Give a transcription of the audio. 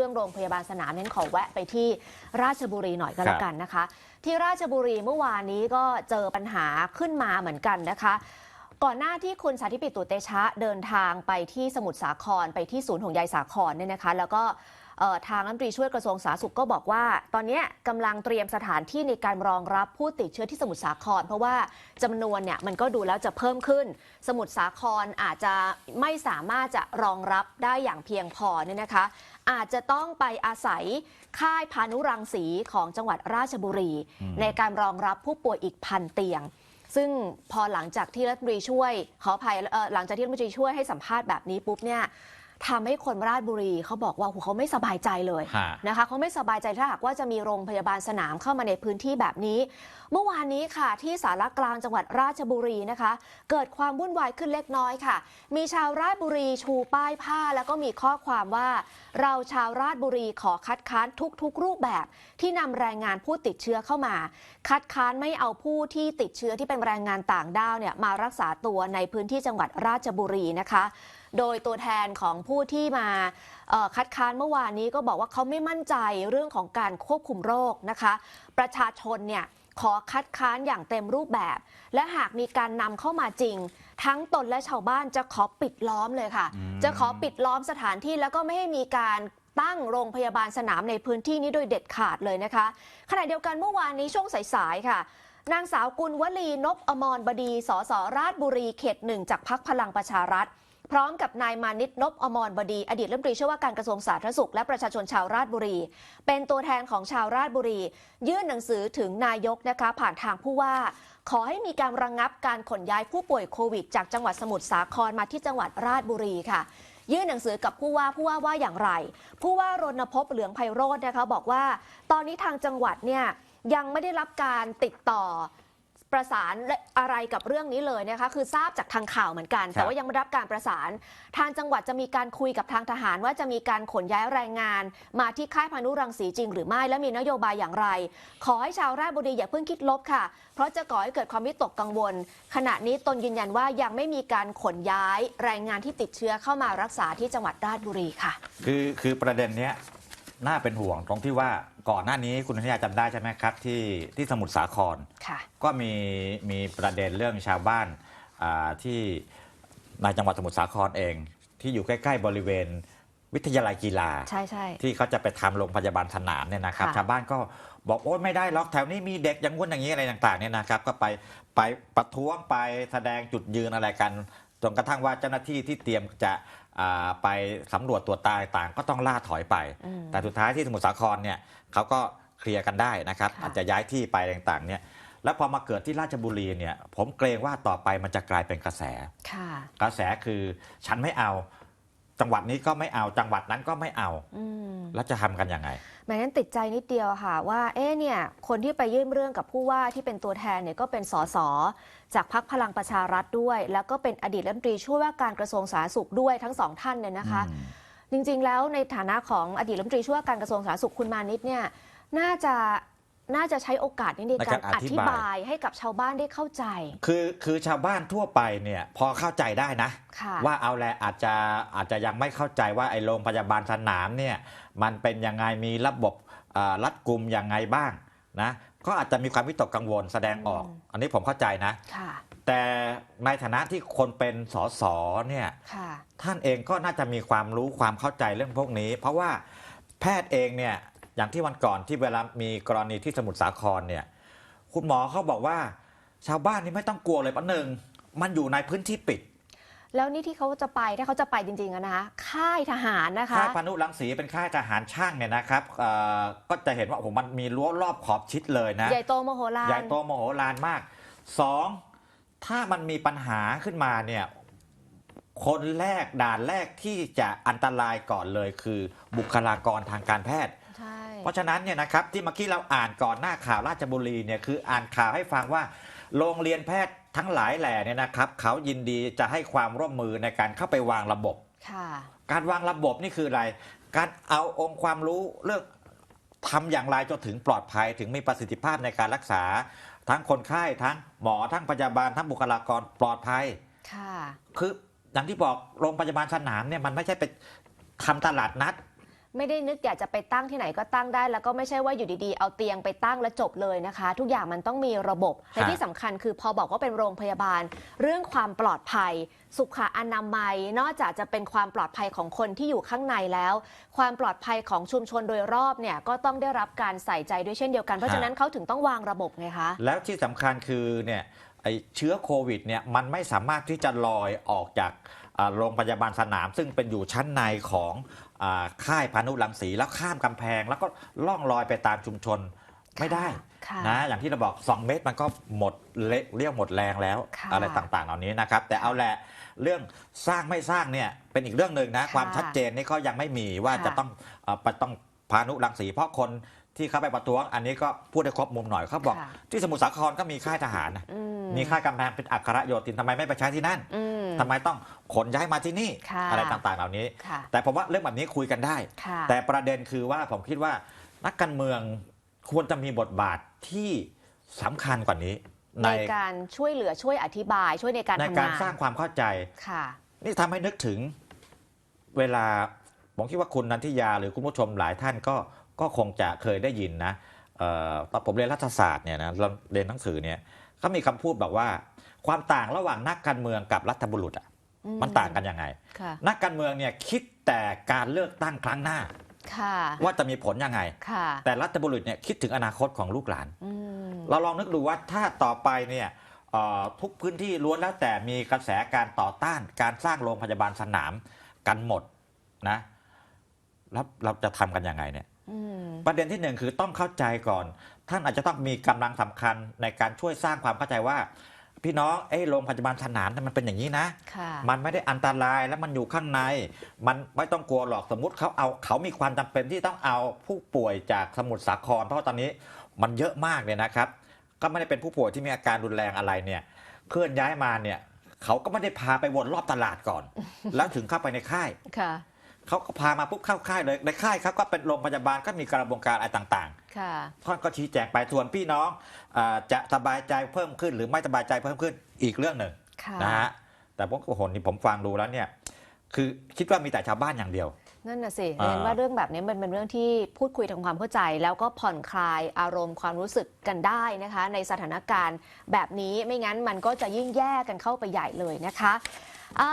รื่องโรงพยาบาลสนามเน้นขอแวะไปที่ราชบุรีหน่อยก็แล้วกันนะคะ ที่ราชบุรีเมื่อวานนี้ก็เจอปัญหาขึ้นมาเหมือนกันนะคะ ก่อนหน้าที่คุณสาธิปิตุเตชะเดินทางไปที่สมุทรสาครไปที่ศูนย์ห่วงใยสาครเนี่ยนะคะ แล้วก็เอ่อ ทางรัฐมนตรีช่วยกระทรวงสาธารณสุขก็บอกว่า ตอนเนี้ยกำลังเตรียมสถานที่ในการรองรับผู้ติดเชื้อที่สมุทรสาคร เพราะว่าจำนวนเนี่ยมันก็ดูแล้วจะเพิ่มขึ้น สมุทรสาครอาจจะไม่สามารถจะรองรับได้อย่างเพียงพอเนี่ยนะคะ อาจจะต้องไปอาศัยค่ายพานุรังสีของจังหวัดราชบุรี ในการรองรับผู้ป่วยอีกพันเตียงซึ่งพอหลังจากที่รัฐมนตรีช่วยขออภัยเอ่อหลังจากที่รัฐมนตรีช่วยให้สัมภาษณ์แบบนี้ปุ๊บเนี่ย ทำให้คนราชบุรีเขาบอกว่าโอ้โหเขาไม่สบายใจเลยฮะนะคะเขาไม่สบายใจถ้าหากว่าจะมีโรงพยาบาลสนามเข้ามาในพื้นที่แบบนี้ เมื่อวานนี้ค่ะ ที่สารกลางจังหวัดราชบุรีนะคะ เกิดความวุ่นวายขึ้นเล็กน้อยค่ะ มีชาวราชบุรีชูป้ายผ้า แล้วก็มีข้อความว่า เราชาวราชบุรีขอคัดค้านทุกๆ รูปแบบ ที่นำแรงงานผู้ติดเชื้อเข้ามา คัดค้านไม่เอาผู้ที่ติดเชื้อที่เป็นแรงงานต่างด้าวเนี่ยมารักษาตัวในพื้นที่จังหวัดราชบุรีนะคะ โดยตัวแทนของผู้ที่มาเอ่อคัดค้านเมื่อวานนี้ก็บอกว่าเขาไม่มั่นใจเรื่องของการควบคุมโรคนะคะ ประชาชนเนี่ยขอคัดค้านอย่างเต็มรูปแบบ และหากมีการนำเข้ามาจริง ทั้งตนและชาวบ้านจะขอปิดล้อมเลยค่ะอืมจะขอปิดล้อมสถานที่แล้วก็ไม่ให้มีการตั้งโรงพยาบาลสนามในพื้นที่นี้โดยเด็ดขาดเลยนะคะ ขณะเดียวกันเมื่อวานนี้ช่วงสายๆค่ะ นางสาวกุลวลีนพอมรบดีสสราชบุรีเขตหนึ่งจากพักพลังประชารัฐ พร้อมกับนายมานิตนพอมรบดี อดีตรัฐมนตรีช่วยว่าการกระทรวงสาธารณสุข และประชาชนชาวราชบุรี เป็นตัวแทนของชาวราชบุรี ยื่นหนังสือถึงนายกนะคะ ผ่านทางผู้ว่า ขอให้มีการระงงับการขนย้ายผู้ป่วยโควิด จากจังหวัดสมุทรสาครมาที่จังหวัดราชบุรีค่ะยื่นหนังสือกับผู้ว่าผู้ว่าว่าอย่างไร ผู้ว่ารณพพเหลืองไพโรจน์นะคะบอกว่า ตอนนี้ทางจังหวัดเนี่ยยังไม่ได้รับการติดต่อ ประสานอะไรกับเรื่องนี้เลยนะคะ คือทราบจากทางข่าวเหมือนกัน แต่ว่ายังไม่ได้รับการประสาน ทางจังหวัดจะมีการคุยกับทางทหาร ว่าจะมีการขนย้ายแรงงาน มาที่ค่ายพานุรังสีจริง หรือไม่และมีนโยบายอย่างไร ขอให้ชาวราชบุรีอย่าเพิ่งคิดลบค่ะ เพราะจะก่อให้เกิดความวิตกกังวล ขณะนี้ตนยืนยันว่ายังไม่มีการขนย้ายแรงงานที่ติดเชื้อเข้ามารักษาที่จังหวัดราชบุรีค่ะ คือคือประเด็นเนี้ย น่าเป็นห่วงตรงที่ว่าก่อนหน้านี้คุณธนิยาจำได้ใช่ไหมครับ ที่ที่สมุทรสาคร ค่ะ ก็มีมีประเด็นเรื่องชาวบ้านอ่าที่ในจังหวัดสมุทรสาครเอง ที่อยู่ใกล้ๆบริเวณวิทยาลัยกีฬา ใช่ใช่ ที่เขาจะไปทำโรงพยาบาลสนามเนี่ยนะครับ ค่ะ ชาวบ้านก็บอกโอ๊ยไม่ได้หรอกแถวนี้มีเด็กอย่างงู้นอย่างนี้อะไรต่างๆเนี่ยนะครับ ก็ไปไปประท้วงไปแสดงจุดยืนอะไรกัน จนกระทั่งว่าเจ้าหน้าที่ที่เตรียมจะอ่าไปสำรวจตัวตายต่างก็ต้องล่าถอยไปอืมแต่สุดท้ายที่สมุทรสาครเนี่ยเขาก็เคลียร์กันได้นะครับค่ะอาจจะย้ายที่ไปต่างๆเนี่ยแล้วพอมาเกิดที่ราชบุรีเนี่ยผมเกรงว่าต่อไปมันจะกลายเป็นกระแสค่ะกระแสคือฉันไม่เอา จังหวัดนี้ก็ไม่เอาจังหวัดนั้นก็ไม่เอาอืมแล้วจะทำกันยังไง แม้นั้นติดใจนิดเดียวค่ะว่าเอ๊ะเนี่ยคนที่ไปยื่นเรื่องกับผู้ว่าที่เป็นตัวแทนเนี่ยก็เป็นสสจากพักพลังประชารัฐด้วย แล้วก็เป็นอดีตรัฐมนตรีช่วยว่าการกระทรวงสาธารณสุขด้วยทั้งสองท่านเนี่ยนะคะอืมจริงๆ แล้วในฐานะของอดีตรัฐมนตรีช่วยว่าการกระทรวงสาธารณสุขคุณมานิดเนี่ยน่าจะ น่าจะใช้โอกาสนี้ในในการการออธิธิบายบายให้กับชาวบ้านได้เข้าใจ คือคือชาวบ้านทั่วไปเนี่ยพอเข้าใจได้นะค่ะว่าเอาแหละอาจจะอาจจะยังไม่เข้าใจว่าไอ้โรงพยาบาลสนามเนี่ยมันเป็นยังไงมีระบบอ่ารัดกุมยังไงบ้างนะก็อาจจะมีความวิตกกังวลแสดงออกอืมอันนี้ผมเข้าใจนะค่ะแต่ในฐานะที่คนเป็นสสเนี่ยค่ะท่านเองก็น่าจะมีความรู้ความเข้าใจเรื่องพวกนี้ เพราะว่าแพทย์เองเนี่ย อย่างที่วันก่อนที่เวลามีกรณีที่สมุทรสาครเนี่ย คุณหมอเขาบอกว่า ชาวบ้านนี่ไม่ต้องกลัวเลยปะหนึ่งมันอยู่ในพื้นที่ปิด แล้วนี่ที่เขาจะไปถ้าเขาจะไปจริงๆอะนะคะค่ายทหารนะคะค่ายพานุรังสีเป็นค่ายทหารช่างเนี่ยนะครับเอ่อก็จะเห็นว่าโอ้โหมันมีรั้วรอบขอบชิดเลยนะ ใหญ่โตมโหฬาร ใหญ่โตมโหฬารมากสองถ้ามันมีปัญหาขึ้นมาเนี่ย คนแรกด่านแรกที่จะอันตรายก่อนเลยคือบุคลากรทางการแพทย์ใช่ เพราะฉะนั้นเนี่ยนะครับที่เมื่อกี้เราอ่านก่อนหน้าข่าวราชบุรีเนี่ยคืออ่านข่าวให้ฟังว่า โรงเรียนแพทย์ทั้งหลายแหล่เนี่ยนะครับเขายินดีจะให้ความร่วมมือในการเข้าไปวางระบบ ค่ะ การวางระบบนี่คืออะไร การเอาองค์ความรู้เรื่องทำอย่างไรจนถึงปลอดภัยถึงมีประสิทธิภาพในการรักษา ทั้งคนไข้ทั้งหมอทั้งพยาบาลทั้งบุคลากรปลอดภัย ค่ะ คืออย่างที่บอกโรงพยาบาลสนามเนี่ยมันไม่ใช่ไปทำตลาดนัด ไม่ได้นึกอยากจะไปตั้งที่ไหนก็ตั้งได้ แล้วก็ไม่ใช่ว่าอยู่ดีๆ เอาเตียงไปตั้งแล้วจบเลยนะคะ ทุกอย่างมันต้องมีระบบและฮะที่สำคัญคือพอบอกว่าเป็นโรงพยาบาล เรื่องความปลอดภัย สุขอนามัย นอกจากจะเป็นความปลอดภัยของคนที่อยู่ข้างในแล้ว ความปลอดภัยของชุมชนโดยรอบเนี่ยก็ต้องได้รับการใส่ใจด้วยเช่นเดียวกันเพราะฉะนั้นเขาถึงต้องวางระบบไงคะแล้วที่สำคัญคือเนี่ยไอเชื้อโควิดเนี่ยมันไม่สามารถที่จะลอยออกจากอ่าโรงพยาบาลสนาม ซึ่งเป็นอยู่ชั้นในของอา ค่ายพานุรังสีแล้วข้ามกำแพง แล้วก็ล่องลอยไปตามชุมชนไม่ได้ค่ะนะอย่างที่เราบอก 2 เมตรมันก็หมดเละเรียกหมดแรงแล้วค่ะอะไรต่างๆ เหล่านี้นะครับ แต่เอาแหละเรื่องสร้างไม่สร้างเนี่ยเป็นอีกเรื่องหนึ่งนะค่ะความชัดเจนนี่ก็ยังไม่มีว่าค่ะจะต้องเอ่อไปต้องพานุรังสีเพราะคนที่เข้าไปประท้วงอันนี้ก็พูดได้ครบมุมหน่อยเขาบอกค่ะที่สมุทรสาครก็มีค่ายทหารนะอืมมีค่ายกำแพงเป็นอัครโยธินทำไมไม่ไปใช้ที่นั่นอืม ทำไมต้องขนย้ายมาที่นี่ค่ะอะไรต่างๆเหล่านี้ค่ะแต่ผมว่าเรื่องแบบนี้คุยกันได้ค่ะแต่ประเด็นคือว่าผมคิดว่านักการเมืองควรจะมีบทบาทที่สำคัญกว่านี้ในในการช่วยเหลือช่วยอธิบาย ช่วยในการในทำการงานสร้างความเข้าใจค่ะ นี่ทำให้นึกถึงเวลาผมคิดว่าคุณนันทิยาหรือคุณผู้ชมหลายท่านก็ก็คงจะเคยได้ยินนะเอ่อตอนผมเรียนรัฐศาสตร์เนี่ยนะเราเรียนหนังสือเนี่ยเขามีคำพูดบอกว่า ความต่างระหว่างนักการเมืองกับรัฐบุรุษอะอืมันต่างกันยังไงค่ะนักการเมืองเนี่ยคิดแต่การเลือกตั้งครั้งหน้าค่ะว่าจะมีผลยังไงค่ะแต่รัฐบุรุษเนี่ยคิดถึงอนาคตของลูกหลานอืมเราลองนึกดูว่าถ้าต่อไปเนี่ยเอ่อทุกพื้นที่ล้วนแล้วแต่มีกระแสการต่อต้านการสร้างโรงพยาบาลสนามกันหมดนะแล้วเราจะทำกันยังไงเนี่ยอืมประเด็นที่หนึ่งคือต้องเข้าใจก่อน ท่านอาจจะต้องมีกำลังสำคัญในการช่วยสร้างความเข้าใจว่า พี่น้องเอ้ยโรงพยาบาลสนามเนี่ยมันเป็นอย่างนี้นะค่ะมันไม่ได้อันตรายแล้วมันอยู่ข้างใน มันไม่ต้องกลัวหรอกสมมุติเขาเอาเขามีความจำเป็นที่ต้องเอาผู้ป่วยจากสมุทรสาคร เพราะว่าตอนนี้มันเยอะมากเนี่ยนะครับ ก็ไม่ได้เป็นผู้ป่วยที่มีอาการรุนแรงอะไรเนี่ยเคลื่อนย้ายมาเนี่ยเขาก็ไม่ได้พาไปวนรอบตลาดก่อน แล้วถึงเข้าไปในค่ายค่ะ เขาก็พามาปุ๊บเข้าค่ายเลยในค่ายเขาก็เป็นโรงพยาบาลก็มีกระบวนการอะไรต่างค่ะ ๆท่านก็ชี้แจงไปส่วนพี่น้องอาจะสบายใจเพิ่มขึ้น หรือไม่สบายใจเพิ่มขึ้นอีกเรื่องหนึ่งค่ะ นะฮะแต่ผมโอ้โหนี่ผมฟังดูแล้วเนี่ยคือคิดว่ามีแต่ชาวบ้านอย่างเดียว นั่นน่ะสิอ่า เรียนว่าเรื่องแบบนี้มันเป็นเรื่องที่พูดคุยทำความเข้าใจ แล้วก็ผ่อนคลายอารมณ์ความรู้สึกกันได้นะคะ ในสถานการณ์แบบนี้ไม่งั้นมันก็จะยิ่งแย่กันเข้าไปใหญ่เลยนะคะอ่า